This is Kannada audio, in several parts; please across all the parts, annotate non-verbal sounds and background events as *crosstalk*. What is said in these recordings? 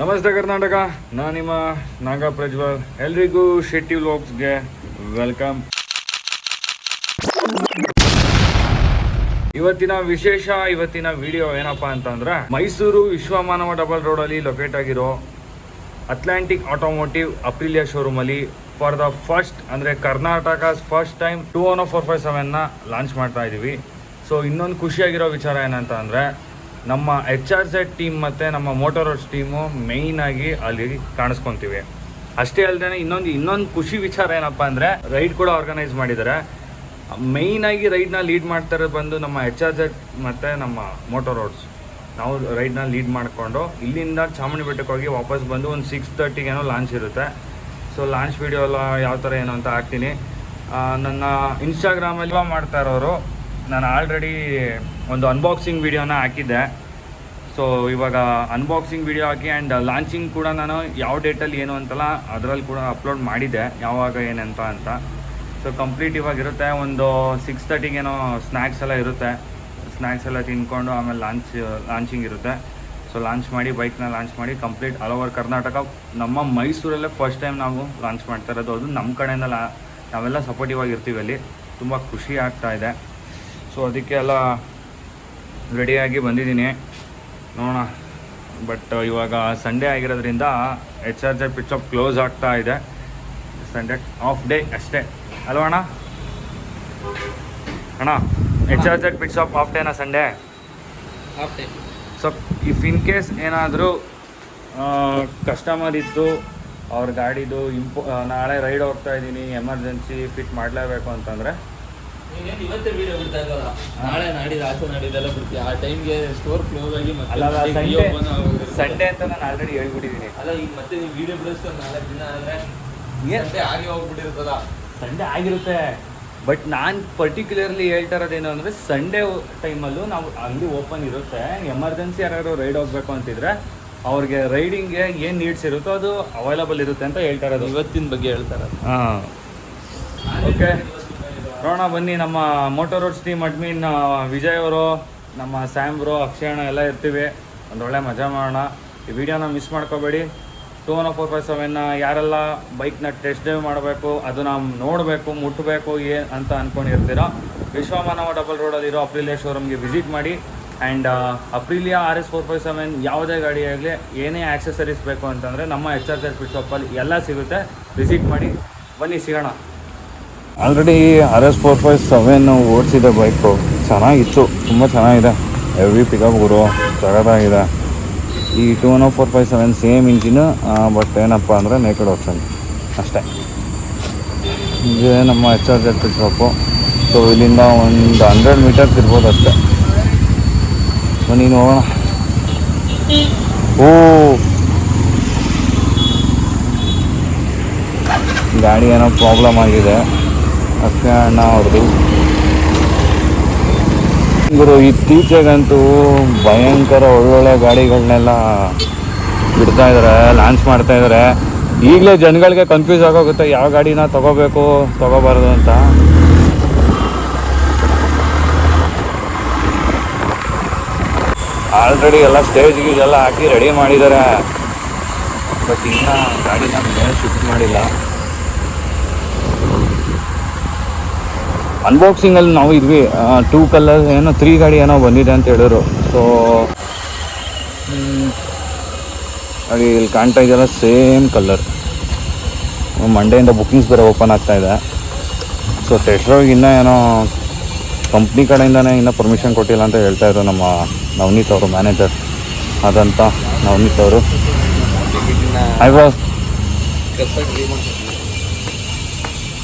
ನಮಸ್ತೆ ಕರ್ನಾಟಕ, ನಾನು ನಿಮ್ಮ ನಾಗ ಪ್ರಜ್ವಲ್. ಎಲ್ರಿಗೂ ಶೆಟ್ಟಿ ವ್ಲಾಗ್ಸ್ಗೆ ವೆಲ್ಕಮ್. ಇವತ್ತಿನ ವಿಶೇಷ, ಇವತ್ತಿನ ವಿಡಿಯೋ ಏನಪ್ಪಾ ಅಂತಂದ್ರೆ, ಮೈಸೂರು ವಿಶ್ವ ಮಾನವ ಡಬಲ್ ರೋಡಲ್ಲಿ ಲೊಕೇಟ್ ಆಗಿರೋ ಅಟ್ಲಾಂಟಿಕ್ ಆಟೋಮೋಟಿವ್ ಅಪ್ರಿಲಿಯಾ ಶೋರೂಮ್ ಅಲ್ಲಿ ಫಾರ್ ದ ಫಸ್ಟ್ ಅಂದ್ರೆ Karnataka first time two one four five ಸೆವೆನ್ನ launch ಮಾಡ್ತಾ ಇದೀವಿ. ಸೊ ಇನ್ನೊಂದು ಖುಷಿಯಾಗಿರೋ ವಿಚಾರ ಏನಂತ ಅಂದ್ರೆ ನಮ್ಮ ಎಚ್ ಆರ್ ಝೆಡ್ ಟೀಮ್ ಮತ್ತು ನಮ್ಮ ಮೋಟೋರೋಸ್ ಟೀಮು ಮೇಯ್ನ್ ಆಗಿ ಅಲ್ಲಿ ಕಾಣಿಸ್ಕೊತೀವಿ. ಅಷ್ಟೇ ಅಲ್ಲದೆ ಇನ್ನೊಂದು ಇನ್ನೊಂದು ಖುಷಿ ವಿಚಾರ ಏನಪ್ಪ ಅಂದರೆ ರೈಡ್ ಕೂಡ ಆರ್ಗನೈಸ್ ಮಾಡಿದ್ದಾರೆ ಮೇಯ್ನ್ ಆಗಿ ರೈಡ್ನ ಲೀಡ್ ಮಾಡ್ತಾ ಇರೋದು ಬಂದು ನಮ್ಮ ಎಚ್ ಆರ್ ಝೆಡ್ ಮತ್ತು ನಮ್ಮ ಮೋಟರ್ ರೋಡ್ಸ್ ನಾವು ರೈಡ್ನ ಲೀಡ್ ಮಾಡಿಕೊಂಡು ಇಲ್ಲಿಂದ ಚಾಮುಂಡಿ ಬೆಟ್ಟಕ್ಕೆ ಹೋಗಿ ವಾಪಸ್ ಬಂದು ಒಂದು ಸಿಕ್ಸ್ ತರ್ಟಿಗೇನೋ ಲಾಂಚ್ ಇರುತ್ತೆ. ಸೊ ಲಾಂಚ್ ವೀಡಿಯೋ ಎಲ್ಲ ಯಾವ ಥರ ಏನು ಅಂತ ಹಾಕ್ತೀನಿ. ನನ್ನ ಇನ್ಸ್ಟಾಗ್ರಾಮಲ್ಲಿ ಮಾಡ್ತಾ ಇರೋರು ನಾನು ಆಲ್ರೆಡಿ ಒಂದು ಅನ್ಬಾಕ್ಸಿಂಗ್ ವೀಡಿಯೋನ ಹಾಕಿದ್ದೆ. ಸೊ ಇವಾಗ ಅನ್ಬಾಕ್ಸಿಂಗ್ ವೀಡಿಯೋ ಹಾಕಿ ಆ್ಯಂಡ್ ಲಾಂಚಿಂಗ್ ಕೂಡ ನಾನು ಯಾವ ಡೇಟಲ್ಲಿ ಏನು ಅಂತಲ್ಲ ಅದರಲ್ಲಿ ಕೂಡ ಅಪ್ಲೋಡ್ ಮಾಡಿದ್ದೆ. ಯಾವಾಗ, ಏನಂತ ಅಂತ. ಸೊ ಕಂಪ್ಲೀಟ್ ಇವಾಗ ಇರುತ್ತೆ. ಒಂದು ಸಿಕ್ಸ್ ತರ್ಟಿಗೇನೋ ಸ್ನ್ಯಾಕ್ಸ್ ಎಲ್ಲ ಇರುತ್ತೆ. ಸ್ನ್ಯಾಕ್ಸ್ ಎಲ್ಲ ತಿನ್ಕೊಂಡು ಆಮೇಲೆ ಲಾಂಚ್ ಲಾಂಚಿಂಗ್ ಇರುತ್ತೆ. ಸೊ ಲಾಂಚ್ ಮಾಡಿ ಬೈಕ್ನ ಲಾಂಚ್ ಮಾಡಿ ಕಂಪ್ಲೀಟ್ ಆಲ್ ಓವರ್ ಕರ್ನಾಟಕ ನಮ್ಮ ಮೈಸೂರಲ್ಲೇ ಫಸ್ಟ್ ಟೈಮ್ ನಾವು ಲಾಂಚ್ ಮಾಡ್ತಾ ಇರೋದು. ಅದು ನಮ್ಮ ಕಡೆಯಿಂದ ಲಾ, ನಾವೆಲ್ಲ ಸಪೋರ್ಟಿವ್ ಆಗಿರ್ತೀವಿ ಅಲ್ಲಿ. ತುಂಬ ಖುಷಿ ಆಗ್ತಾ ಇದೆ. ಸೊ ಅದಕ್ಕೆ ಎಲ್ಲ ರೆಡಿಯಾಗಿ ಬಂದಿದ್ದೀನಿ. ನೋಡೋಣ. ಬಟ್ ಇವಾಗ ಸಂಡೇ ಆಗಿರೋದ್ರಿಂದ H R J pit shop close ಆಗ್ತಾ ಇದೆ. ಸಂಡೇ ಆಫ್ ಡೇ ಅಷ್ಟೇ. ಅಲ್ವ ಅಣ್ಣ? ಅಣ್ಣ H R Z pit shop off Dena Sunday so if in case ಏನಾದರೂ ಕಸ್ಟಮರ್ ಇದ್ದು ಅವ್ರ ಗಾಡಿದು ಇಂಪೋ ನಾಳೆ ರೈಡ್ ಹೋಗ್ತಾ ಇದ್ದೀನಿ ಎಮರ್ಜೆನ್ಸಿ ಫಿಟ್ ಮಾಡಲೇಬೇಕು ಅಂತಂದರೆ ನೀನೇನ್ ಇವತ್ತೇ ವಿಡಿಯೋ ಬಿಡ್ತಾ ಇಲ್ವಲ್ಲ ನಾಳೆ ನಾಡಿದ್ದು ಆಚೆ ನಾಡಿದೆಲ್ಲ ಬಿಡ್ತೀಯ? ಆ ಟೈಮ್ಗೆ ಸ್ಟೋರ್ ಕ್ಲೋಸ್ ಆಗಿ ಮತ್ತೆ ಅಲ್ಲ reopen ಆಗೋಗಿರುತ್ತೆ. ಸಂಡೇ ಅಂತ ನಾನು ಆಲ್ರೆಡಿ ಹೇಳ್ಬಿಟ್ಟಿದ್ದೀನಿ. ಅಲ್ಲ ಈಗ ಮತ್ತೆ ನೀವು ವಿಡಿಯೋ ಬಿಡಿಸ್ಕೊಂಡು ನಾಲ್ಕು ದಿನ ಆದ್ರೆ? ಏನ್? ಸಂಡೆ ಆಗಿ ಹೋಗ್ಬಿಟ್ಟಿರ್ತದ ಸಂಡೇ ಆಗಿರುತ್ತೆ. ಬಟ್ ನಾನು ಪರ್ಟಿಕ್ಯುಲರ್ಲಿ ಹೇಳ್ತಾ ಇರೋದೇನು ಅಂದ್ರೆ ಸಂಡೇ ಟೈಮಲ್ಲೂ ನಾವು ಅಂಗಡಿ ಓಪನ್ ಇರುತ್ತೆ. ಎಮರ್ಜೆನ್ಸಿ ಯಾರು ರೈಡ್ ಹೋಗ್ಬೇಕು ಅಂತಿದ್ರೆ ಅವ್ರಿಗೆ ರೈಡಿಂಗ್ಗೆ ಏನು ನೀಡ್ಸ್ ಇರುತ್ತೋ ಅದು ಅವೈಲಬಲ್ ಇರುತ್ತೆ ಅಂತ ಹೇಳ್ತಾ ಇರೋದು. ಇವತ್ತಿನ ಬಗ್ಗೆ ಹೇಳ್ತಾರ ಹಾಂ. ಓಕೆ ನೋಡೋಣ, ಬನ್ನಿ. ನಮ್ಮ moto roads team admin Vijay ಅವರು, ನಮ್ಮ ಸ್ಯಾಮ್ ಬ್ರೋ ಅಕ್ಷಯಣ ಎಲ್ಲ ಇರ್ತೀವಿ. ಒಳ್ಳೆ ಮಜಾ ಮಾಡೋಣ. ಈ ವಿಡಿಯೋನ ಮಿಸ್ ಮಾಡ್ಕೋಬೇಡಿ. ಟೂ ಒನ್ ಫೋರ್ ಫೈವ್ ಸೆವೆನ್ನ ಯಾರೆಲ್ಲ ಬೈಕ್ನ ಟೆಸ್ಟ್ ಡ್ರೈವ್ ಮಾಡಬೇಕು, ಅದು ನಾವು ನೋಡಬೇಕು ಮುಟ್ಟಬೇಕು ಏ, ಅಂತ ಅಂದ್ಕೊಂಡಿರ್ತೀರೋ ವಿಶ್ವಮಾನವ ಡಬಲ್ ರೋಡಲ್ಲಿರೋ ಅಪ್ರಿಲಿಯಾ ಶೋರೂಮ್ಗೆ ವಿಸಿಟ್ ಮಾಡಿ. And Aprilia R S four five seven ಯಾವುದೇ ಗಾಡಿ ಆಗಲಿ, ಏನೇ ಆಕ್ಸೆಸರೀಸ್ ಬೇಕು ಅಂತಂದರೆ ನಮ್ಮ ಎಚ್ ಆರ್ ಜೆಡ್ ಶಾಪಲ್ಲಿ ಎಲ್ಲ ಸಿಗುತ್ತೆ. ವಿಸಿಟ್ ಮಾಡಿ. ಬನ್ನಿ, ಸಿಗೋಣ. Already R S four five seven ಓಡಿಸಿದೆ bike ಚೆನ್ನಾಗಿತ್ತು, ತುಂಬ ಚೆನ್ನಾಗಿದೆ. ಹೆವಿ ಪಿಕಪ್ ಗುರು ಸಗದಾಗಿದೆ ಈ two one four five seven same engine but ಏನಪ್ಪ ಅಂದರೆ ನೇಕಡ್ ಆಪ್ಷನ್ ಅಷ್ಟೇ. ಇದು ನಮ್ಮ H R Z shop so ಇಲ್ಲಿಂದ ಒಂದು ಹಂಡ್ರೆಡ್ ಮೀಟರ್ಸ್ ಇರ್ಬೋದು ಅಷ್ಟೇ. ನೀನು ಹೋಗೋಣ. ಓ! ಗಾಡಿ ಏನೋ ಪ್ರಾಬ್ಲಮ್ ಆಗಿದೆ. ಅಕ್ಷಯ ಅಣ್ಣ ಅವ್ರದ್ದು ಇವರು ಇತ್ತೀಚೆಗಂತೂ ಭಯಂಕರ ಒಳ್ಳೊಳ್ಳೆ ಗಾಡಿಗಳನ್ನೆಲ್ಲ ಬಿಡ್ತಾ ಇದ್ದಾರೆ ಲಾಂಚ್ ಮಾಡ್ತಾ ಇದ್ದಾರೆ ಈಗಲೇ ಜನಗಳಿಗೆ ಕನ್ಫ್ಯೂಸ್ ಆಗೋಗುತ್ತೆ, ಯಾವ ಗಾಡಿನ ತಗೋಬೇಕು, ತಗೋಬಾರ್ದು ಅಂತ. ಆಲ್ರೆಡಿ ಎಲ್ಲ ಸ್ಟೇಜ್ ಗೀಜ್ ಎಲ್ಲ ಹಾಕಿ ರೆಡಿ ಮಾಡಿದ್ದಾರೆ. ಬಟ್ ಇನ್ನೂ ಗಾಡಿ ನಮ್ಮ ಶಿಫ್ಟ್ ಮಾಡಿಲ್ಲ. ಅನ್ಬಾಕ್ಸಿಂಗಲ್ಲಿ ನಾವು ಇದ್ವಿ. ಟೂ ಕಲರ್ ಏನೋ ತ್ರೀ ಗಾಡಿ ಏನೋ ಬಂದಿದೆ ಅಂತ ಹೇಳಿದ್ರು. ಸೊ ಗಾಡಿ ಇಲ್ಲಿ ಕಾಣ್ತಾ ಇದೆಯಲ್ಲ ಸೇಮ್ ಕಲರ್ ಮಂಡೆಯಿಂದ ಬುಕ್ಕಿಂಗ್ಸ್ ಬೇರೆ ಓಪನ್ ಆಗ್ತಾ ಇದೆ. ಸೊ ಟೆಸ್ಟ್ರೋಗೆ ಇನ್ನೂ ಏನೋ ಕಂಪ್ನಿ ಕಡೆಯಿಂದನೇ ಇನ್ನೂ ಪರ್ಮಿಷನ್ ಕೊಟ್ಟಿಲ್ಲ ಅಂತ ಹೇಳ್ತಾ ಇದ್ರು ನಮ್ಮ ನವನೀತ್ ಅವರು ಮ್ಯಾನೇಜರ್ ಅದಂತ ನವನೀತ್ ಅವರು.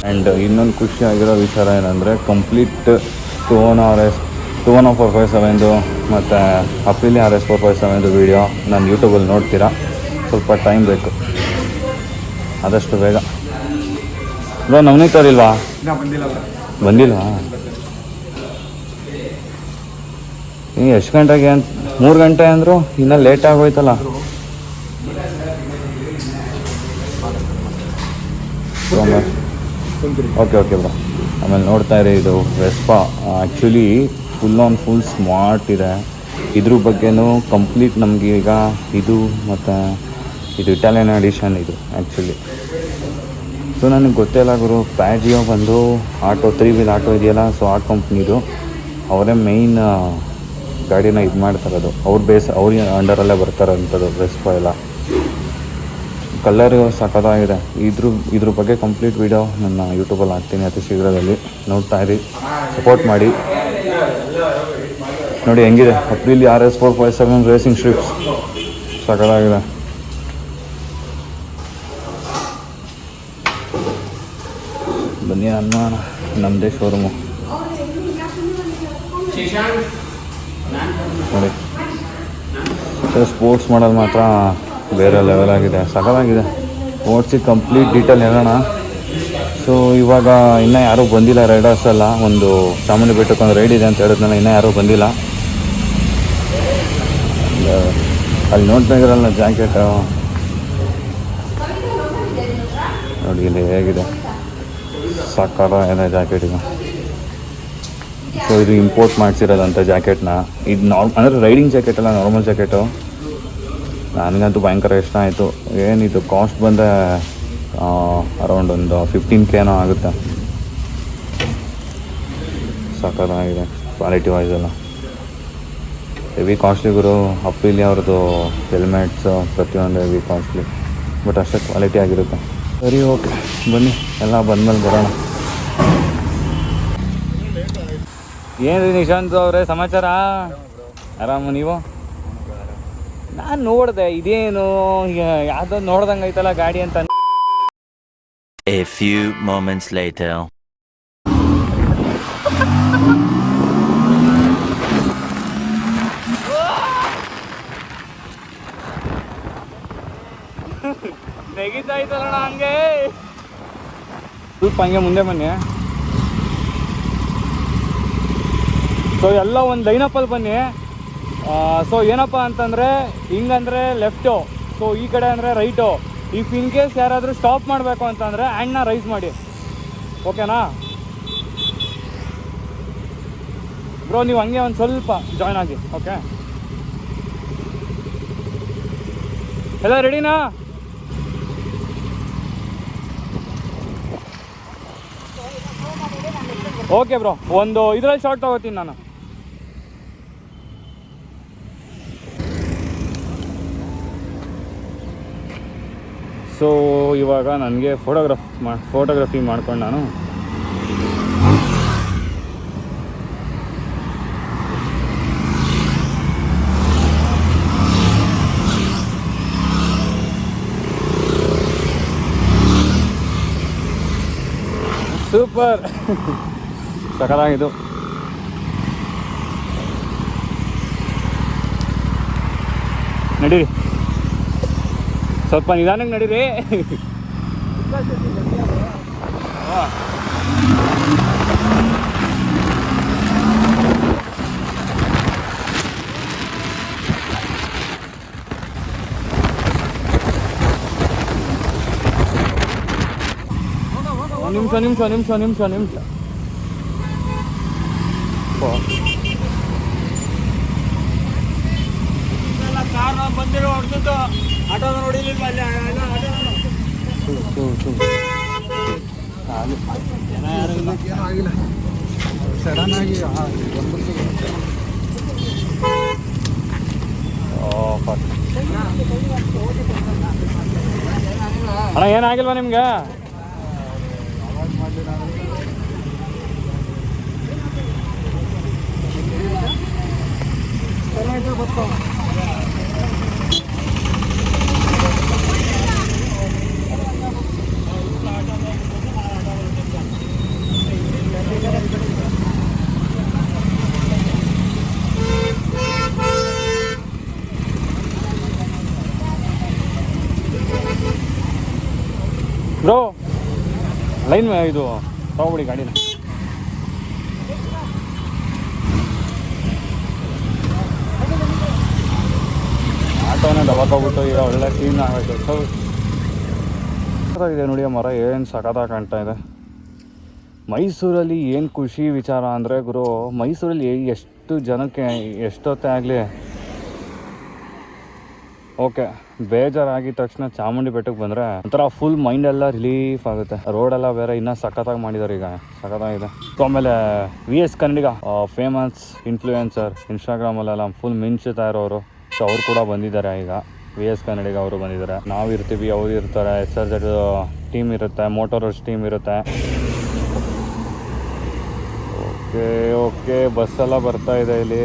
ಆ್ಯಂಡ್ ಇನ್ನೊಂದು ಖುಷಿ ಆಗಿರೋ ವಿಚಾರ ಏನಂದರೆ complete two one R S two one four five ಸೆವೆನ್ದು ಮತ್ತು Aprilia R S four five ಸೆವೆನ್ದು video ನಾನು ಯೂಟ್ಯೂಬಲ್ಲಿ ನೋಡ್ತೀರಾ? ಸ್ವಲ್ಪ ಟೈಮ್ ಬೇಕು. ಆದಷ್ಟು ಬೇಗ. ಬ್ರೋ ನವನೀತ್ ತರಿಲ್ವಾ ಬಂದಿಲ್ವಾ? ಈ ಎಷ್ಟು ಗಂಟೆಗೆ ಅಂತ ಮೂರು ಗಂಟೆ ಅಂದರು ಇನ್ನೂ ಲೇಟ್ ಆಗೋಯ್ತಲ್ಲ. ಓಕೆ ಓಕೆ ಬ್ರೋ ಆಮೇಲೆ ನೋಡ್ತಾ ಇರಿ, ಇದು Vespa actually full on full smart ಇದೆ. ಇದ್ರ ಬಗ್ಗೆನೂ ಕಂಪ್ಲೀಟ್ ನಮಗೆ ಈಗ ಇದು ಮತ್ತು ಇದು ಇಟಾಲಿಯನ್ ಎಡಿಷನ್ ಇದು ಆ್ಯಕ್ಚುಲಿ ಸೊ ನನಗೆ ಗೊತ್ತಿಲ್ಲ ಗುರು. ಪ್ಯಾಜಿಯೋ ಬಂದು ಆಟೋ ತ್ರೀ ವೀಲ್ ಆಟೋ ಇದೆಯಲ್ಲ ಸೊ ಆ ಕಂಪ್ನಿದು ಅವರೇ ಮೇಯ್ನ್ ಗಾಡಿನ ಇದು ಮಾಡ್ತಾರದು. ಅವ್ರ ಬೇಸ್ ಅವ್ರ ಅಂಡರಲ್ಲೇ ಬರ್ತಾರಂಥದ್ದು ವೆಸ್ಪಾ ಎಲ್ಲ. ಕಲರ್ ಸಖತ್ತಾಗಿದೆ. ಇದ್ರ ಇದ್ರ ಬಗ್ಗೆ ಕಂಪ್ಲೀಟ್ ವಿಡಿಯೋ ನನ್ನ ಯೂಟ್ಯೂಬಲ್ಲಿ ಹಾಕ್ತೀನಿ ಅತಿ ಶೀಘ್ರದಲ್ಲಿ. ನೋಡ್ತಾ ಇರಿ ಸಪೋರ್ಟ್ ಮಾಡಿ. ನೋಡಿ ಹೆಂಗಿದೆ Aprilia R S four five seven racing strips ಸಖತ್ತಾಗಿದೆ. ಬನ್ನಿ ಅನ್ನ ನಮ್ಮದೇ ಶೋರೂಮು ನೋಡಿ. ಸ್ಪೋರ್ಟ್ಸ್ ಮಾಡೋದು ಮಾತ್ರ ಬೇರೆ ಲೆವೆಲ್ ಆಗಿದೆ. ಸಖತ್ತಾಗಿದೆ ಓಡಿಸಿ ಕಂಪ್ಲೀಟ್ ಡೀಟೇಲ್ ಹೇಳೋಣ. ಸೊ ಇವಾಗ ಇನ್ನೂ ಯಾರೂ ಬಂದಿಲ್ಲ ರೈಡರ್ಸ್ ಎಲ್ಲ. ಒಂದು ಚಾಮುಂಡಿ ಬೆಟ್ಟಕ್ಕೆ ಒಂದು ರೈಡ್ ಇದೆ ಅಂತ ಹೇಳಿದ್ನಲ್ಲ, ಇನ್ನೂ ಯಾರೂ ಬಂದಿಲ್ಲ. ಅಲ್ಲಿ ನೋಡ್ತಾ ಇದ್ರಲ್ಲ ಜಾಕೆಟ್ ನೋಡಿ ಇಲ್ಲಿ ಹೇಗಿದೆ. ಸಾಕಾರ ಜಾಕೆಟ್ ಇದು. ಸೊ ಇದು ಇಂಪೋರ್ಟ್ ಮಾಡಿಸಿರೋದಂತ ಜಾಕೆಟ್ನ ಇದು ನಾರ್ಮ್ ಅಂದರೆ ರೈಡಿಂಗ್ ಜಾಕೆಟ್ ಅಲ್ಲ ನಾರ್ಮಲ್ ಜಾಕೆಟು ನನಗಂತೂ ಭಯಂಕರ ಇಷ್ಟ ಆಯಿತು. ಏನಿದು ಕಾಸ್ಟ್ ಬಂದರೆ ಅರೌಂಡ್ ಒಂದು ಫಿಫ್ಟೀನ್ ಕೆನೋ ಆಗುತ್ತೆ. ಸಖತ್ತಾಗಿದೆ ಕ್ವಾಲಿಟಿ ವೈಸ್ ಎಲ್ಲ. ಹೆವಿ ಕಾಸ್ಟ್ಲಿ ಗುರು ಅಪ್ಪಿಲಿ ಅವ್ರದ್ದು ಹೆಲ್ಮೆಟ್ಸು ಪ್ರತಿಯೊಂದು ಹೆವಿ ಕಾಸ್ಟ್ಲಿ ಬಟ್ ಅಷ್ಟೇ ಕ್ವಾಲಿಟಿ ಆಗಿರುತ್ತೆ. ಸರಿ ಓಕೆ ಬನ್ನಿ, ಎಲ್ಲ ಬಂದಮೇಲೆ ಬರೋಣ. ಏನು ರೀ ನಿಶಾಂತ್ ಅವರೇ, ಸಮಾಚಾರ? ಆರಾಮ ನೀವು? ನಾನು ನೋಡಿದೆ ಇದೇನು ಯಾವುದೋ ನೋಡ್ದಂಗೆ ಐತಲ್ಲ ಗಾಡಿ ಅಂತ. A few moments later. ನೆಗಿತಾ ಹಂಗೆ. ಸ್ವಲ್ಪ ಹಂಗೆ ಮುಂದೆ ಬನ್ನಿ. ಸೊ ಎಲ್ಲ ಒಂದು ಲೈನಪ್ಪಲ್ಲಿ ಬನ್ನಿ. ಸೊ ಏನಪ್ಪ ಅಂತಂದರೆ, ಹಿಂಗಂದರೆ ಲೆಫ್ಟು ಸೊ ಈ ಕಡೆ ಅಂದರೆ ರೈಟು ಇಫ್ ಇನ್ ಕೇಸ್ ಯಾರಾದರೂ ಸ್ಟಾಪ್ ಮಾಡಬೇಕು ಅಂತಂದರೆ ಹ್ಯಾಂಡ್ನ ರೈಸ್ ಮಾಡಿ. ಓಕೆನಾ ಬ್ರೋ ನೀವು ಹಂಗೆ ಒಂದು ಸ್ವಲ್ಪ ಜಾಯ್ನ್ ಆಗಿ ಓಕೆ ಎಲ್ಲ ರೆಡಿನಾ ಓಕೆ ಬ್ರೋ ಒಂದು ಇದರಲ್ಲಿ ಶಾರ್ಟ್ ತಗೋತೀನಿ ನಾನು. ಸೊ ಇವಾಗ ನನಗೆ ಫೋಟೋಗ್ರಾಫ್ ಮಾ ಫೋಟೋಗ್ರಫಿ ಮಾಡ್ಕೊಂಡು ನಾನು. ಸೂಪರ್ *laughs* ಸಕಲಾಗಿದ್ದು ನಡೀರಿ. ಸ್ವಲ್ಪ ನಿಧಾನಕ್ಕೆ ನಡೀರಿ ಒಂದು ನಿಮಿಷ ನಿಮಿಷ ನಿಮಿಷ ನಿಮಿಷ ನಿಮಿಷ ಬಂದಿರೋ ಹೊಡ್ದು ಆಟೋದ ನೋಡಿಲಿಲ್ಲ ಅಲ್ಲಿ ಸಡನ್ ಆಗಿ ಅಣ್ಣ ಏನಾಗಿಲ್ವಾ ನಿಮ್ಗೆ? ಬ್ರೋ ಲೈನ್ ಇದು ತಗೊಬಿಡಿ ಗಾಡಿನ. ಆಟೋನೇ ದಬಾಕೋಗ್ಬಿಟ್ಟು ಈಗ ಒಳ್ಳೆ ಕ್ಲೀನ್ ಆಗಬೇಕು ಸೊ ಇದೆ ನೋಡಿ ಮರ, ಏನು ಸಖತ್ತಾಗಿ ಕಾಣ್ತಾ ಇದೆ. ಮೈಸೂರಲ್ಲಿ ಏನು ಖುಷಿ ವಿಚಾರ ಅಂದರೆ ಗುರು, ಮೈಸೂರಲ್ಲಿ ಎಷ್ಟು ಜನಕ್ಕೆ ಎಷ್ಟೊತ್ತೇ ಆಗಲಿ ಓಕೆ, ಬೇಜಾರಾಗಿದ ತಕ್ಷಣ ಚಾಮುಂಡಿ ಬೆಟ್ಟಕ್ಕೆ ಬಂದರೆ ಒಂಥರ ಫುಲ್ ಮೈಂಡ್ ಎಲ್ಲ ರಿಲೀಫ್ ಆಗುತ್ತೆ. ರೋಡ್ ಎಲ್ಲ ಬೇರೆ ಇನ್ನೂ ಸಖತ್ತಾಗಿ ಮಾಡಿದ್ದಾರೆ ಈಗ, ಸಖತ್ತಾಗಿದೆ. ಆಮೇಲೆ V S Kannadiga famous influencer ಇನ್ಸ್ಟಾಗ್ರಾಮಲ್ಲೆಲ್ಲ full ಮಿಂಚುತ್ತಾ ಇರೋರು. ಸೊ ಅವ್ರು ಕೂಡ ಬಂದಿದ್ದಾರೆ ಈಗ. ವಿ ಎಸ್ ಕನ್ನಡಿಗ ಅವರು ಬಂದಿದ್ದಾರೆ. ನಾವು ಇರ್ತೀವಿ, ಅವ್ರು ಇರ್ತಾರೆ. ಎಸ್ ಆರ್ ಜೆಡ್ ಟೀಮ್ ಇರುತ್ತೆ ಮೋಟೋರ್ಸ್ ಟೀಮ್ ಇರುತ್ತೆ. ಓಕೆ ಓಕೆ ಬಸ್ಸೆಲ್ಲ ಬರ್ತಾ ಇದೆ ಇಲ್ಲಿ.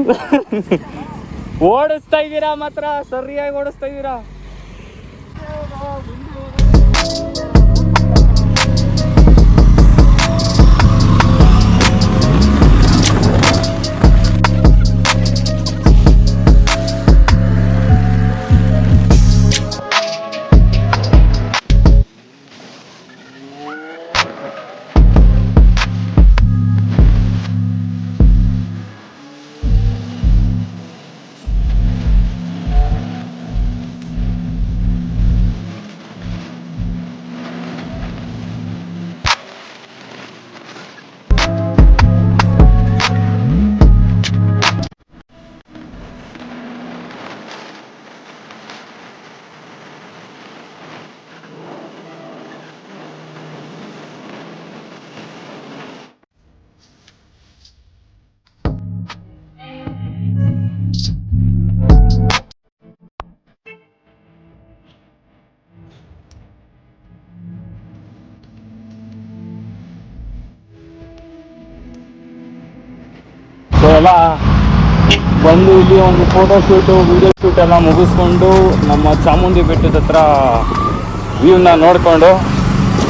*laughs* ಓಡಿಸ್ತಾ ಇದ್ದೀರಾ ಮಾತ್ರ? ಸರಿಯಾಗಿ ಓಡಿಸ್ತಾ ಇದ್ದೀರಾ? ಎಲ್ಲ ಬಂದು ಇಲ್ಲಿ ಒಂದು ಫೋಟೋ ಶೂಟು ವಿಡಿಯೋ ಶೂಟ್ ಎಲ್ಲ ಮುಗಿಸ್ಕೊಂಡು ನಮ್ಮ ಚಾಮುಂಡಿ ಬೆಟ್ಟದ ಹತ್ರ ವ್ಯೂನ ನೋಡಿಕೊಂಡು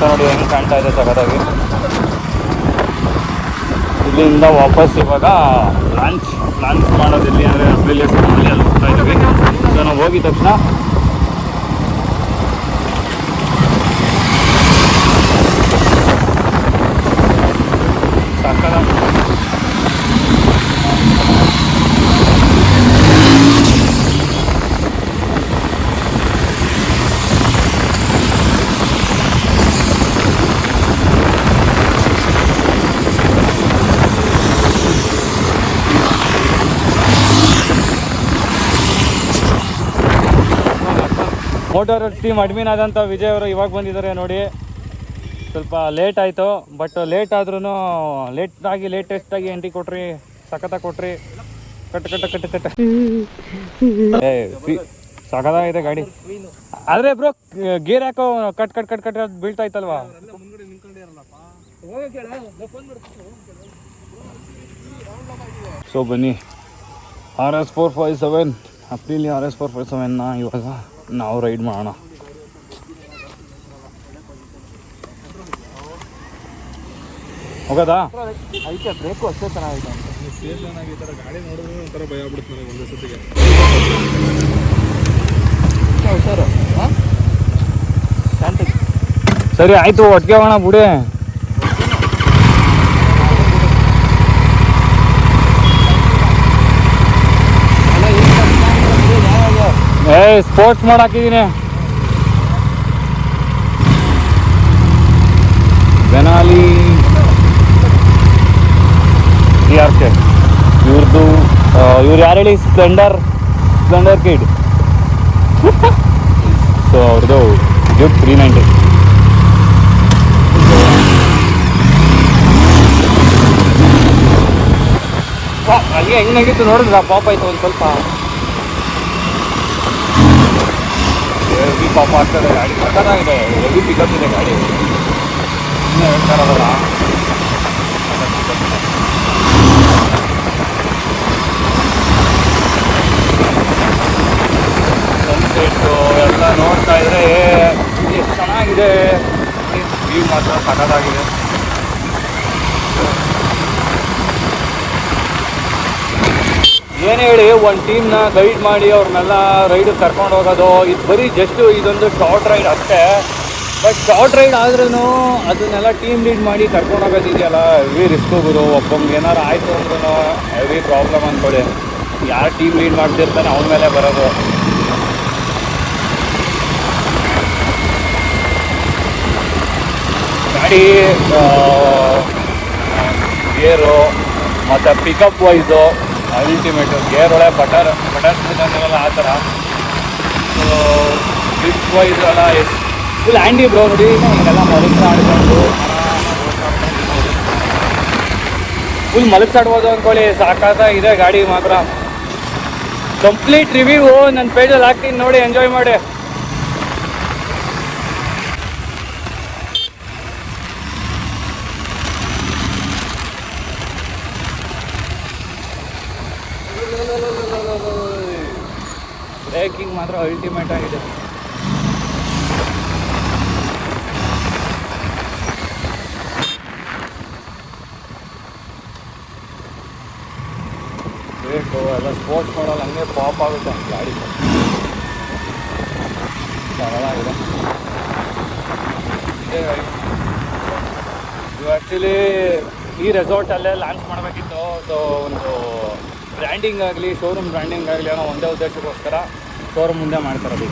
ನೋಡಿ ಹೆಂಗೆ ಕಾಣ್ತಾ ಇದೆ ಸಗದಾಗಿ ಇಲ್ಲಿಂದ ವಾಪಸ್ ಇವಾಗ ಲಾಂಚ್ ಲಾಂಚ್ ಮಾಡೋದು ಇಲ್ಲಿ ಅಂದರೆ ಅಲ್ಲಿ ಹೋಗ್ತಾ ಇದ್ದೀವಿ. ಸೊ ನಾವು ಹೋಗಿದ ತಕ್ಷಣ ಮೋಟರ್ ಟೀಮ್ ಅಡ್ಮಿನ್ ಆದಂಥ ವಿಜಯ್ ಅವರು ಇವಾಗ ಬಂದಿದ್ದಾರೆ ನೋಡಿ. ಸ್ವಲ್ಪ ಲೇಟ್ ಆಯಿತು ಬಟ್ ಲೇಟ್ ಆದ್ರೂ ಲೇಟ್ ಆಗಿ ಲೇಟೆಸ್ಟ್ ಆಗಿ ಎಂಟ್ರಿ ಕೊಟ್ರಿ ಸಖತ್ತಾಗಿ ಕೊಟ್ರಿ. ಕಟ್ ಕಟ್ಟ ಕಟ್ಟ ಫಿ- ಸಖತ್ತಾಗಿದೆ ಗಾಡಿ. ಆದ್ರೆ ಬ್ರೋ ಗೇರ್ ಹಾಕೋ ಕಟ್ ಕಟ್ ಕಟ್ ಕಟ್ *laughs* ಬೀಳ್ತಾ ಇತ್ತಲ್ವಾ? ಸೊ ಬನ್ನಿ. R S four five seven Aprilia R S four five ಸೆವೆನ್ನ ಇವಾಗ ನಾವು ರೈಡ್ ಮಾಡೋಣ. ಹೋಗೋದಾ? ಐತೆ ಬ್ರೇಕು ಅಷ್ಟೇ ಚೆನ್ನಾಗಿದೆ ನನಗೆ ಹಾಂ? ಶಾಂತಿ. ಸರಿ ಆಯ್ತು ಒಟ್ಟಿಗೆ ಹೋಗೋಣ ಬಿಡಿ. ಏ ಸ್ಪೋರ್ಟ್ಸ್ ಮೋಡ್ ಹಾಕಿದ್ದೀನಿ ಬೆನಾಲಿ. C R K. ಇವ್ರದ್ದು ಇವ್ರು ಯಾರು ಹೇಳಿ? ಸ್ಪ್ಲೆಂಡರ್ ಸ್ಪ್ಲೆಂಡರ್ ಕಿಡ್ ಸೊ ಅವ್ರದ್ದು ಡ್ಯೂಕ್ ತ್ರೀ ನೈಂಟಿ ಅಲ್ಲಿ ಹೆಂಗಾಗಿತ್ತು ನೋಡಿದ್ರ? ಪಾಪ ಆಯ್ತು ಒಂದು ಸ್ವಲ್ಪ ಹೆವಿ ಪಾಪ ಆಗ್ತದೆ ಗಾಡಿ ಸಕ್ಕತ್ತಾಗಿದೆ ಎಲ್ಲಿ ಪಿಕಪ್ ಇದೆ ಗಾಡಿ ಇನ್ನೂ ಹೇಳ್ತಾರ ಸನ್ಸೆಟ್ಟು ಎಲ್ಲ ನೋಡ್ತಾ ಇದ್ರೆ ಎಷ್ಟು ಚೆನ್ನಾಗಿದೆ. ವ್ಯೂ ಮಾತ್ರ ಸಖತ್ತಾಗಿದೆ ಏನು ಹೇಳಿ ಒಂದು ಟೀಮ್ನ ಗೈಡ್ ಮಾಡಿ ಅವ್ರನ್ನೆಲ್ಲ ರೈಡ್ ಕರ್ಕೊಂಡು ಹೋಗೋದು. ಇದು ಬರೀ ಜಸ್ಟ್ ಇದೊಂದು ಶಾರ್ಟ್ ರೈಡ್ ಅಷ್ಟೇ. ಬಟ್ ಶಾರ್ಟ್ ರೈಡ್ ಆದ್ರೂ ಅದನ್ನೆಲ್ಲ ಟೀಮ್ ಲೀಡ್ ಮಾಡಿ ಕರ್ಕೊಂಡು ಹೋಗೋದಿದೆಯಲ್ಲ ಹೆವಿ ರಿಸ್ಕ್ ಹೋಗೋದು ಒಬ್ಬಂಗೆ ಏನಾರು ಆಯಿತು ಅಂದ್ರೂ ಹೆವಿ ಪ್ರಾಬ್ಲಮ್ ಅಂದ್ಕೊಳ್ಳಿ ಯಾರು ಟೀಮ್ ಲೀಡ್ ಮಾಡ್ತಿರ್ತಾನೆ ಅವನ ಮೇಲೆ ಬರೋದು. ಗಾಡಿ ಗೇರು ಮತ್ತು ಪಿಕಪ್ ವೈಸು ಅಲ್ಟಿಮೇಟು ಗೇರ್ ಒಳಗೆ ಬಟರ್ ಬಟರ್ ಸ್ಪೂನಲ್ಲ ಆ ಥರ. ಸೊ ಬಿಗ್ ವೈಸ್ ಎಲ್ಲ ಫುಲ್ ಆ್ಯಂಡಿ ಬ್ರೋ, ನೋಡಿ ಹಿಂಗೆಲ್ಲ ಮಲಗ್ಸಾಡ್ಕೊಂಡು ಫುಲ್ ಮಲಗ್ಸಾಡ್ಬೋದು ಅಂದ್ಕೊಳ್ಳಿ, ಸಾಕಾದ ಇದೆ ಗಾಡಿ ಮಾತ್ರ. ಕಂಪ್ಲೀಟ್ ರಿವ್ಯೂ ನನ್ನ ಪೇಜಲ್ಲಿ ಹಾಕ್ತೀನಿ ನೋಡಿ ಎಂಜಾಯ್ ಮಾಡಿ. ಬ್ರೇಕಿಂಗ್ ಮಾತ್ರ ಅಲ್ಟಿಮೇಟ್ ಆಗಿದೆ. ಎಲ್ಲ ಸ್ಪೋರ್ಟ್ಸ್ ಮಾಡಲ್ಲ ಹಂಗೆ ಪಾಪ್ ಆಗುತ್ತೆ ಗಾಡಿ. ಸರಳಾಗಿದೆ ಇದೇ. ಇದು ಆ್ಯಕ್ಚುಲಿ ಈ ರೆಸಾರ್ಟಲ್ಲೇ ಲಾಂಚ್ ಮಾಡಬೇಕಿತ್ತು. ಸೊ ಒಂದು ಬ್ರ್ಯಾಂಡಿಂಗ್ ಆಗಲಿ ಶೋರೂಮ್ ಬ್ರ್ಯಾಂಡಿಂಗ್ ಆಗಲಿ ಅನ್ನೋ ಒಂದೇ ಉದ್ದೇಶಕ್ಕೋಸ್ಕರ ಶೋರೂಮ್ ಮುಂದೆ ಮಾಡ್ತಾರೆ ಅದು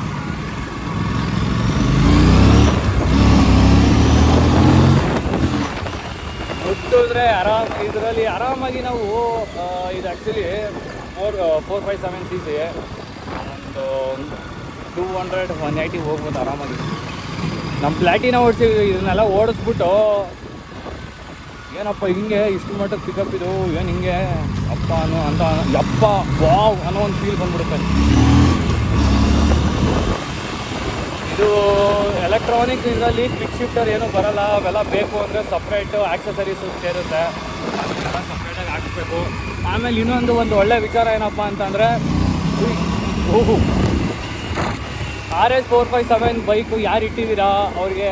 ಮುಟ್ಟಿದ್ರೆ ಆರಾಮ್, ಇದರಲ್ಲಿ ಆರಾಮಾಗಿ ನಾವು ಇದು actually four four five seven C C ಒಂದು ಟೂ ಹಂಡ್ರೆಡ್ ಒನ್ ಏಯ್ಟಿ ಹೋಗ್ಬೋದು ಆರಾಮಾಗಿ. ನಮ್ಮ ಪ್ಲಾಟಿನ ಓಡಿಸಿ ಇದನ್ನೆಲ್ಲ ಓಡಿಸ್ಬಿಟ್ಟು ಏನಪ್ಪ, ಹಿಂಗೆ ಇಷ್ಟು ಮಟ್ಟಕ್ಕೆ ಪಿಕಪ್ ಇದು? ಏನು ಹಿಂಗೆ? ಅಪ್ಪ ಅನ್ನೋ ಅಂತ ಅಪ್ಪ ವಾವ್ ಅನ್ನೋ ಒಂದು ಫೀಲ್ ಬಂದ್ಬಿಡುತ್ತೆ. ಇದು ಎಲೆಕ್ಟ್ರಾನಿಕ್ ಇದರಲ್ಲಿ ಕ್ವಿಕ್ ಶಿಫ್ಟರ್ ಏನು ಬರಲ್ಲ. ಅವೆಲ್ಲ ಬೇಕು ಅಂದರೆ ಸಪ್ರೇಟು ಆಕ್ಸಸರೀಸ್ ಸೇರುತ್ತೆ. ಅದನ್ನೆಲ್ಲ ಸಪ್ರೇಟಾಗಿ ಹಾಕಿಸ್ಬೇಕು. ಆಮೇಲೆ ಇನ್ನೊಂದು ಒಂದು ಒಳ್ಳೆ ವಿಚಾರ ಏನಪ್ಪ ಅಂತಂದರೆ ಓಹು. R S four five seven bike ಯಾರು ಇಟ್ಟಿದ್ದೀರಾ? ಅವ್ರಿಗೆ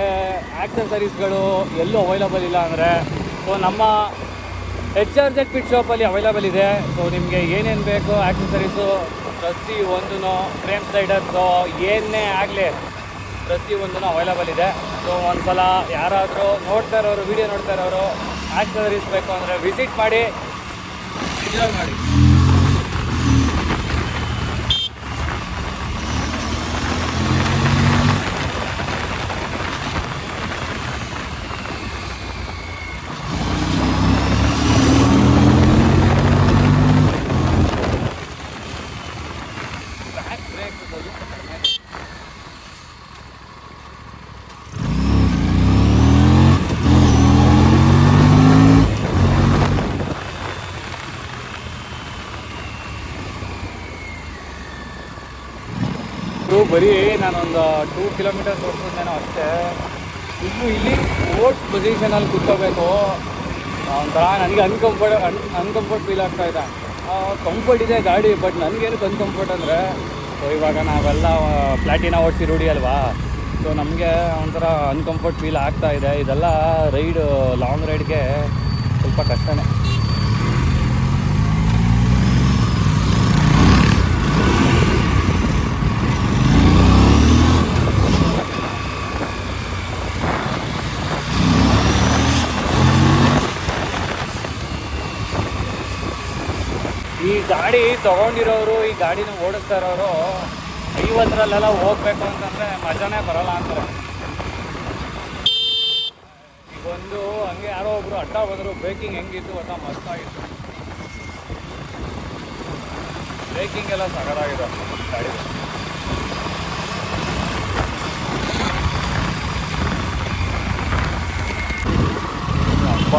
ಆಕ್ಸಸರೀಸ್ಗಳು ಎಲ್ಲೂ ಅವೈಲಬಲ್ ಇಲ್ಲ ಅಂದರೆ. ಸೊ ನಮ್ಮ ಎಚ್ ಆರ್ ಜೆಡ್ ಪಿಟ್ ಶಾಪಲ್ಲಿ ಅವೈಲಬಲ್ ಇದೆ. ಸೊ ನಿಮಗೆ ಏನೇನು ಬೇಕು ಆ್ಯಕ್ಸಸರೀಸು ಪ್ರತಿ ಒಂದೂ ಫ್ರೇಮ್ ಸ್ಲೈಡರ್ಸು ಏನೇ ಆಗಲಿ ಪ್ರತಿ ಒಂದೂ ಅವೈಲಬಲ್ ಇದೆ. ಸೊ ಒಂದು ಸಲ ಯಾರಾದರೂ ನೋಡ್ತಾ ಇರೋರು ವಿಡಿಯೋ ನೋಡ್ತಾ ಇರೋರು ಆ್ಯಕ್ಸಸರೀಸ್ ಬೇಕು ಅಂದರೆ ವಿಸಿಟ್ ಮಾಡಿ ಎಂಜಾಯ್ ಮಾಡಿ ಬ್ಯಾಕ್ ಬ್ರೇಕ್ ಸ್ವಲ್ಪ ಕಡಿಮೆ ಇದು ಬರೀ ನಾನೊಂದು ಟೂ ಕಿಲೋಮೀಟರ್ ತೋರಿಸಿದ್ದೇನೋ ಅಷ್ಟೇ. ಇನ್ನು ಇಲ್ಲಿ ಓಟ್ ಪೊಸಿಷನಲ್ಲಿ ಕೂತ್ಕೋಬೇಕು. ಒಂಥರ ನನಗೆ ಅನ್ಕಂಫರ್ಟ್ ಅನ್ ಅನ್ಕಂಫರ್ಟ್ ಫೀಲ್ ಆಗ್ತಾ ಇದೆ. ಕಂಫರ್ಟ್ ಇದೆ ಗಾಡಿ ಬಟ್ ನನಗೇನು ಅನ್ಕಂಫರ್ಟ್ ಅಂದರೆ ಸೊ ಇವಾಗ ನಾವೆಲ್ಲ ಪ್ಲಾಟಿನ ಓಡಿಸಿ ರೂಢಿ ಅಲ್ವಾ? ಸೊ ನಮಗೆ ಒಂಥರ ಅನ್ಕಂಫರ್ಟ್ ಫೀಲ್ ಆಗ್ತಾ ಇದೆ. ಇದೆಲ್ಲ ರೈಡ್ ಲಾಂಗ್ ರೈಡ್ಗೆ ಸ್ವಲ್ಪ ಕಷ್ಟನೇ ಈ ಗಾಡಿ ತಗೊಂಡಿರೋರು, ಈ ಗಾಡಿನ ಓಡಿಸ್ತಾ ಇರೋರು ಐವತ್ತರಲ್ಲೆಲ್ಲ ಹೋಗ್ಬೇಕು ಅಂತಂದ್ರೆ ಮಜಾನೇ ಬರಲ್ಲ ಅಂತಾರೆ. ಒಂದು ಹಂಗೆ ಯಾರೋ ಒಬ್ರು ಅಡ್ಡ ಹೋದ್ರು, ಬ್ರೇಕಿಂಗ್ ಹೆಂಗಿತ್ತು ಅಂತ ಮಸ್ತಾಗಿತ್ತು. ಬ್ರೇಕಿಂಗ್ ಎಲ್ಲ ಸಗದಾಗಿದೆ ಗಾಡಿ ಅಪ್ಪ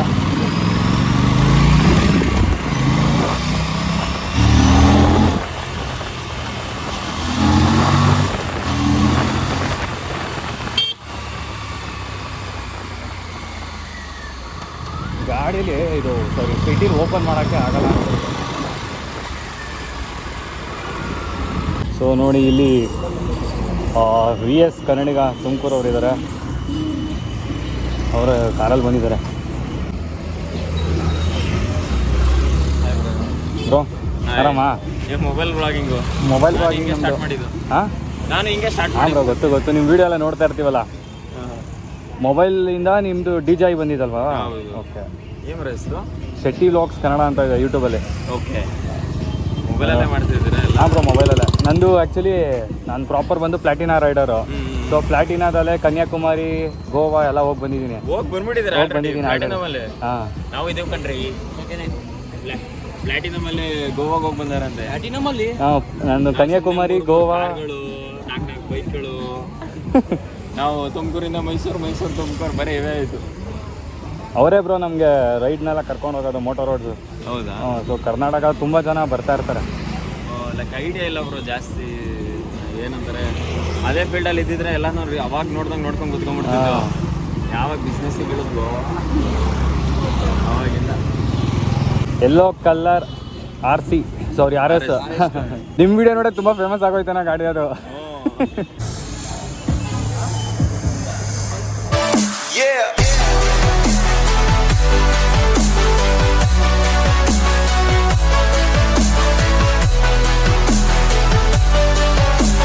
ಗಾಡೀಲಿ ಇದು ಸಾರಿ ಸಿಟಿಲಿ ಓಪನ್ ಮಾಡೋಕ್ಕೆ ಆಗಲ್ಲ ಸೊ ನೋಡಿ ಇಲ್ಲಿ ವಿ ಎಸ್ ಕನ್ನಡಿಗ ತುಮಕೂರು ಅವರಿದ್ದಾರೆ ಅವರು ಕಾರಲ್ಲಿ ಬಂದಿದ್ದಾರೆ. ಬ್ರೋ ಆರಾಮಾ? ಮೊಬೈಲ್ ಬ್ಲಾಗಿಂಗು ಮೊಬೈಲ್ ಹಿಂಗೆ ಸ್ಟಾರ್ಟ್ ಮಾಡಿದ್ದು. ಹಾಂ? ನಾನು ಹಿಂಗೆ ಸ್ಟಾರ್ಟ್ ಹಾಂ ಬ್ರೋ ಗೊತ್ತು ಗೊತ್ತು. ನಿಮ್ಮ ವಿಡಿಯೋ ಎಲ್ಲ ನೋಡ್ತಾ ಇರ್ತೀವಲ್ಲ? ಮೊಬೈಲಿಂದ ನಿಮ್ಮದು ಡಿ ಡಿಜೆ ಆಗಿ ಬಂದಿದ್ದಲ್ವಾ. ಓಕೆ ಏನು ಹೆಸರು ಶೆಟ್ಟಿ ಲಾಕ್ಸ್ ಕನ್ನಡ ಅಂತ ಇದೆ ಯೂಟ್ಯೂಬಲ್ಲಿ. ಓಕೆ ಮೊಬೈಲಲ್ಲೇ ಮಾಡ್ತಿದ್ದೀರಾ ಹಾಂ ಬ್ರೋ ಮೊಬೈಲಲ್ಲೇ ನಂದು ಆ್ಯಕ್ಚುಲಿ ನಾನು ಪ್ರಾಪರ್ ಬಂದು ಪ್ಲಾಟಿನಾ ರೈಡರು. ಸೊ ಪ್ಲಾಟಿನಾದಲ್ಲೇ ಕನ್ಯಾಕುಮಾರಿ ಗೋವಾ ಎಲ್ಲ ಹೋಗಿ ಬಂದಿದ್ದೀನಿ. ಹೋಗಿ ಬಂದ್ಬಿಟ್ಟಿದ್ದೀರಾ ಹೋಗಿ ಬಂದಿದ್ದೀನಿ ಹಾಂ. ನಾವು ಇದೇವು ಕಣ್ರಿ ಪ್ಲಾಟಿನಮಲ್ಲಿ ಗೋವಾಗೆ ಹೋಗಿ ಬಂದಾರಂತೆ. ಪ್ಲಾಟಿನಮಲ್ಲಿ ಹಾಂ ನಾನು ಕನ್ಯಾಕುಮಾರಿ ಗೋವಾ. ನಾಲ್ಕು ನಾಲ್ಕು ಬೈಕ್ಗಳು *laughs* ನಾವು ತುಮಕೂರಿಂದ ಮೈಸೂರು ಮೈಸೂರು ತುಮಕೂರು ಬರೀ ಇವೇ ಆಯಿತು ಅವರೇ ಬ್ರೋ ನಮಗೆ ರೈಡ್ನೆಲ್ಲ ಕರ್ಕೊಂಡು ಹೋಗೋದು ಮೋಟರ್ ರೋಡ್ಸು ಹೌದಾ? ಸೊ ಕರ್ನಾಟಕ ತುಂಬ ಜನ ಬರ್ತಾ ಇರ್ತಾರೆ. ಲೈಕ್ ಐಡಿಯಾ ಇಲ್ಲ ಬ್ರೋ ಜಾಸ್ತಿ ಏನಂತಾರೆ ಅದೇ ಫೀಲ್ಡಲ್ಲಿ ಇದ್ದಿದ್ರೆ ಎಲ್ಲ ನೋಡಿ ಅವಾಗ ನೋಡ್ದಂಗೆ ನೋಡ್ಕೊಂಡು ಕುತ್ಕೊಂಡ್ಬಿಡ್ತಿದ್ದು. ಯಾವಾಗ ಬಿಸ್ನೆಸ್ ಇಳಿದ್ವು? ಅವಾಗಿಲ್ಲ ಎಲ್ಲೋ colour R C sorry R S ನಿಮ್ಮ ವಿಡಿಯೋ ನೋಡೋಕೆ ತುಂಬ ಫೇಮಸ್ ಆಗೋಯ್ತಾನ ಗಾಡಿ ಅದು. *laughs*